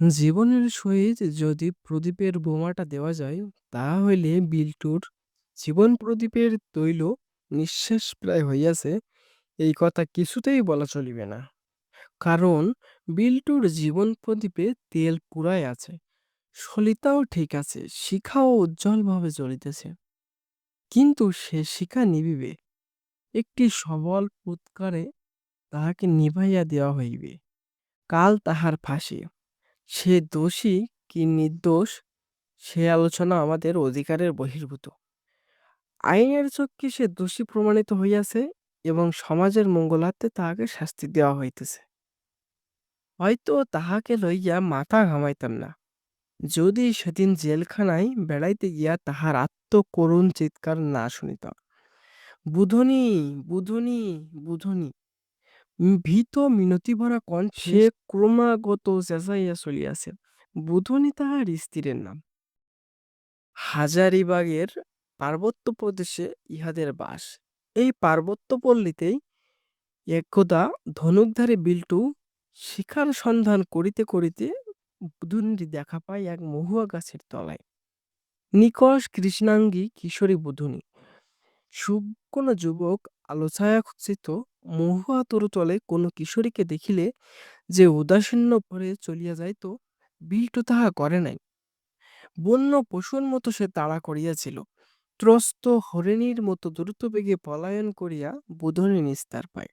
জীবনের সহিত যদি প্রদীপের বোমাটা দেওয়া যায়, তাহা হইলে বিল্টুর জীবন প্রদীপের তৈল নিঃশেষ প্রায় হইয়াছে, এই কথা কিছুতেই বলা চলিবে না। কারণ বিল্টুর জীবন প্রদীপে তেল পুরাই আছে, সলিতাও ঠিক আছে, শিখাও উজ্জ্বলভাবে জ্বলিতেছে। কিন্তু সে শিখা নিবিবে, একটি সবল পুৎকারে তাহাকে নিভাইয়া দেওয়া হইবে। কাল তাহার ফাঁসি। সে দোষী কি নির্দোষ সে আলোচনা আমাদের অধিকারের বহির্ভূত। আইনের চক্ষে সে দোষী প্রমাণিত হইয়াছে এবং সমাজের মঙ্গলার্থে তাহাকে শাস্তি দেওয়া হইতেছে। হয়তো তাহাকে লইয়া মাথা ঘামাইতাম না, যদি সেদিন জেলখানায় বেড়াইতে গিয়া তাহার আত্মকরুণ চিৎকার না শুনিতাম। বুধনি বুধনী বুধনী ভীত মিনতিভরা কণ্ঠে ক্রমাগত চেঁচাইয়া চলিয়াছে। বুধনী তাহার স্ত্রীর নাম। হাজারিবাগের পার্বত্য প্রদেশে ইহাদের বাস। এই পার্বত্য পল্লীতেই একদা ধনুকধারী বিল্টু শিখার সন্ধান করিতে করিতে বুধুনীর দেখা পায় এক মহুয়া গাছের তলায়। নিকষ কৃষ্ণাঙ্গী কিশোরী বুধুনী। কোনো যুবক আলোছায়া খচিত মহুয়া তরুতলে কোনো কিশোরীকে দেখিলে যে উদাসীন্য ভরে চলিয়া যাইত, বিল্টু তাহা করে নাই। বন্য পশুর মতো সে তাড়া করিয়াছিল। ত্রস্ত হরিণীর মতো দ্রুতবেগে পলায়ন করিয়া বুধনী নিস্তার পায়।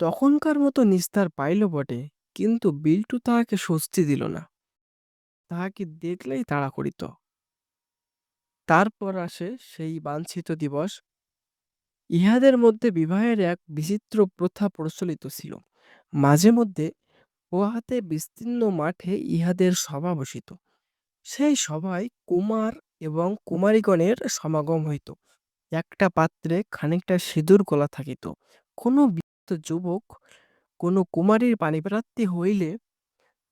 তখনকার মতো নিস্তার পাইল বটে, কিন্তু বিল্টু তাহাকে স্বস্তি দিল না। তাহাকে দেখলেই তাড়া করিত। তারপর আসে সেই বাঞ্ছিত দিবস। ইহাদের মধ্যে বিবাহের এক বিচিত্র প্রথা প্রচলিত ছিল। মাঝে মধ্যে পোহাতে বিস্তীর্ণ মাঠে ইহাদের সভা বসিত। সেই সভায় কুমার এবং কুমারীগণের সমাগম হইত। একটা পাত্রে খানিকটা সিঁদুর গোলা থাকিত। কোনো বিবাহিত যুবক, কোনো কুমারীর পাণিপ্রার্থী হইলে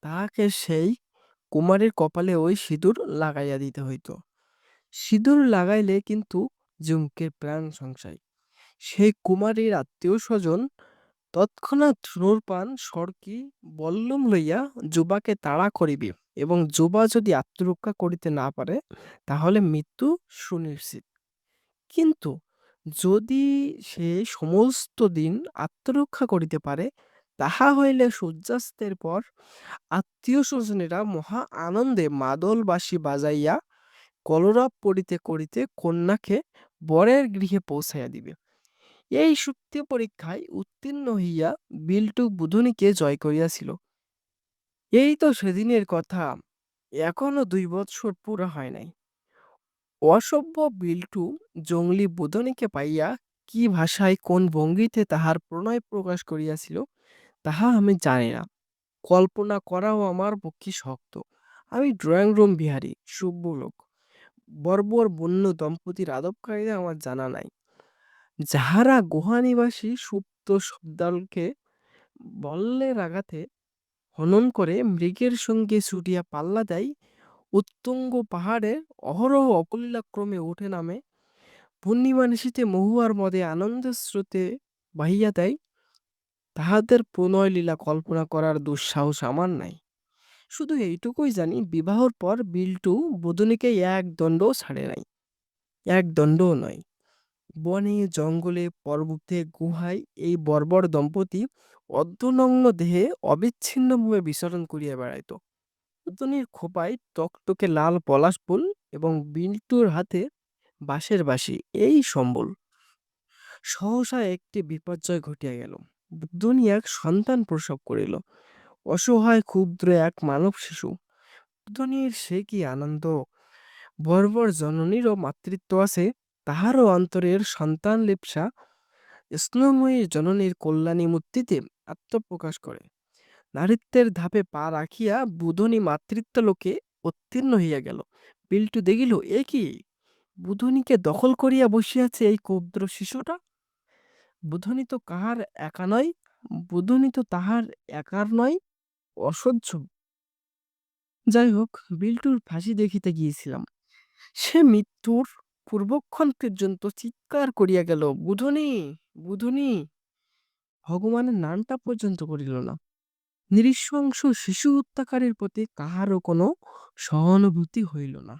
তাহাকে সেই কুমারীর কপালে ওই সিঁদুর লাগাইয়া দিতে হইত। সিঁদুর লাগাইলে কিন্তু যমকের প্রাণ সংশয়। সেই কুমারীর আত্মীয় স্বজন তৎক্ষণাৎ ধনুর্বাণ সড়কি বল্লম লইয়া যুবাকে তাড়া করিবে এবং যুবা যদি আত্মরক্ষা করিতে না পারে তাহলে মৃত্যু সুনিশ্চিত। কিন্তু যদি সে সমস্ত দিন আত্মরক্ষা করিতে পারে, তাহা হইলে সূর্যাস্তের পর আত্মীয় স্বজনেরা মহা আনন্দে মাদলবাসী বাজাইয়া কলরব করিতে করিতে কন্যাকে বরের গৃহে পৌঁছাইয়া দিবে। এই সুপ্তি পরীক্ষায় উত্তীর্ণ হইয়া বিল্টু বুধনীকে জয় করিয়াছিল। এই তো সেদিনের কথা, এখনও দুই বৎসর পুরা হয় নাই। অসভ্য বিল্টু জংলি বুধনীকে পাইয়া কি ভাষায় কোন ভঙ্গিতে তাহার প্রণয় প্রকাশ করিয়াছিল, তাহা আমি জানি না। কল্পনা করাও আমার পক্ষে শক্ত। আমি ড্রয়িং রুম বিহারী, সভ্য লোক। বর্বর বন্য দম্পতির আদব আমার জানা নাই। যাহারা গুহানিবাসী সুপ্ত শব্দালকে বল্লের আঘাতে হনন করে মৃগের সঙ্গে ছুটিয়া পাল্লা দেয়, উত্তুঙ্গ পাহাড়ে অহরহ অকলিলাক্রমে ওঠে নামে, পূর্ণিমা নিশীথে মহুয়ার মদে আনন্দের স্রোতে বাহিয়া দেয়, তাহাদের প্রণয়লীলা কল্পনা করার দুঃসাহস আমার নাই। শুধু এইটুকুই জানি বিবাহর পর বিল্টু বুধনীকে এক দণ্ডও ছাড়ে নাই। এক দণ্ডও নয়। বনে জঙ্গলে পর্বতে গুহায় এই বর্বর দম্পতি অর্ধনগ্ন দেহে অবিচ্ছিন্নভাবে বিচরণ করিয়া বেড়াইত। বুধনীর খোপায় টকটকে লাল পলাশ ফুল এবং বিল্টুর হাতে বাঁশের বাঁশি এই সম্বল। সহসা একটি বিপর্যয় ঘটিয়া গেল। বুধনী এক সন্তান প্রসব করিল। অসহায় ক্ষুদ্র এক মানব শিশু। বুধনীর সে কি আনন্দ! বর্বর জননীরও মাতৃত্ব আছে, তাহারও অন্তরের সন্তানলিপ্সা স্নেহময়ী জননীর কল্যাণী মূর্তিতে আত্মপ্রকাশ করে। নারীত্বের ধাপে পা রাখিয়া বুধনী মাতৃত্ব লোকে উত্তীর্ণ হইয়া গেল। বিল্টু দেখিল, এ কি! বুধনীকে দখল করিয়া বসিয়াছে এই ক্ষুদ্র শিশুটা! বুধনী তো কাহার একা নয়, বুধনী তো তাহার একার নয়, অসহ্য! যাই হোক, বিল্টুর ফাঁসি দেখিতে গিয়েছিলাম। সে মৃত্যুর পূর্বক্ষণ পর্যন্ত চিৎকার করিয়া গেল, বুধনি বুধনি ভগবানের নামটা পর্যন্ত করিল না। নিরিশংস শিশু হত্যাকারীর প্রতি কাহারও কোনো সহানুভূতি হইল না।